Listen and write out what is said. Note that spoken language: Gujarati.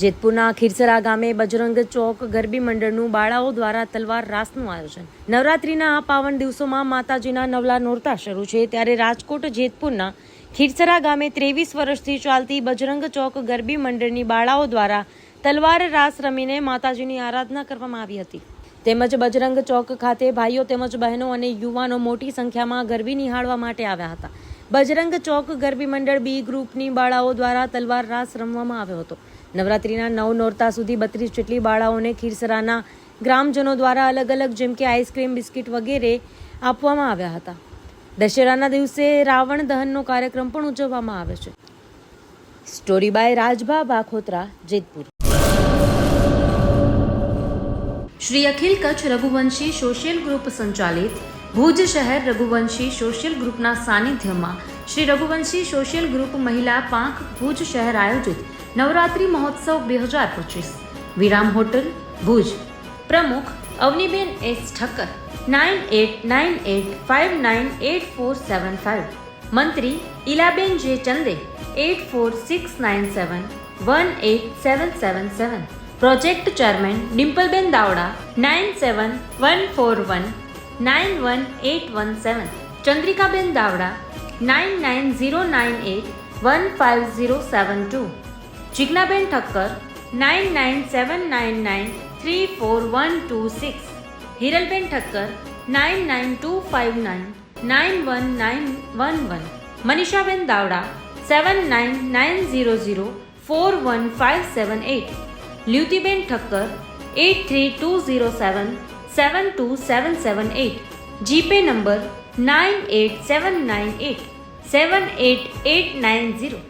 જેતપુરના ખીરસરા ગામે બજરંગ ચોક ગરબી મંડળનું બાળાઓ દ્વારા તલવાર રાસનું આયોજન. નવરાત્રીના આ પાવન દિવસોમાં માતાજીના નવલા નોરતા શરૂ છે ત્યારે રાજકોટ જેતપુરના ખીરસરા ગામે ત્રેવીસ વર્ષથી ચાલતી બજરંગ ચોક ગરબી મંડળની બાળાઓ દ્વારા તલવાર રાસ રમીને માતાજીની આરાધના કરવામાં આવી હતી. તેમજ બજરંગ ચોક ખાતે ભાઈઓ તેમજ બહેનો અને યુવાનો મોટી સંખ્યામાં ગરબી નિહાળવા માટે આવ્યા હતા. બજરંગ ચોક ગરબી મંડળ બી ગ્રુપની બાળાઓ દ્વારા તલવાર રાસ રમવામાં આવ્યો હતો. નવરાત્રીના નવ નોરતા સુધી બત્રીસ જેટલી બાળાઓને ખીરસરાના ગ્રામજનો દ્વારા અલગ અલગ જેમ કે આઈસ્ક્રીમ, બિસ્કિટ વગેરે આપવામાં આવ્યા હતા. દશેરાના દિવસે રાવણ દહનનો કાર્યક્રમ પણ ઉજવવામાં આવે છે. Story by Rajbha Bakhotra, Jetpur. Shri Akhil Kutch Raghuvanshi social group સંચાલિત ભુજ શહેર રઘુવંશી સોશિયલ ગ્રુપના સાનિધ્યમાં શ્રી રઘુવંશી સોશિયલ ગ્રુપ મહિલા પાંખ ભુજ શહેર આયોજિત નવરાત્રિ મહોત્સવ બે હજાર પચીસ. વિરામ હોટલ, ભુજ. પ્રમુખ Avniben S Thakkar, nine eight nine eight, five nine eight four seven five. મંત્રી Ilaben J Chande, eight four six nine seven, one eight seven seven seven. Project chairman Dimpalben Davda, nine seven one four one, nine one eight one seven. Chandrikaben Davda, nine nine zero nine eight one five zero seven two. Jignaben Thakkar, nine nine seven nine nine three four one two six. Hiralben Thakkar, nine nine two five nine nine one nine one one. Manishaben Davda, seven nine nine zero zero four one five seven eight. લ્યુતિબેન Thakkar eight three two zero seven seven two seven seven eight GPay number nine eight seven nine eight seven eight eight nine zero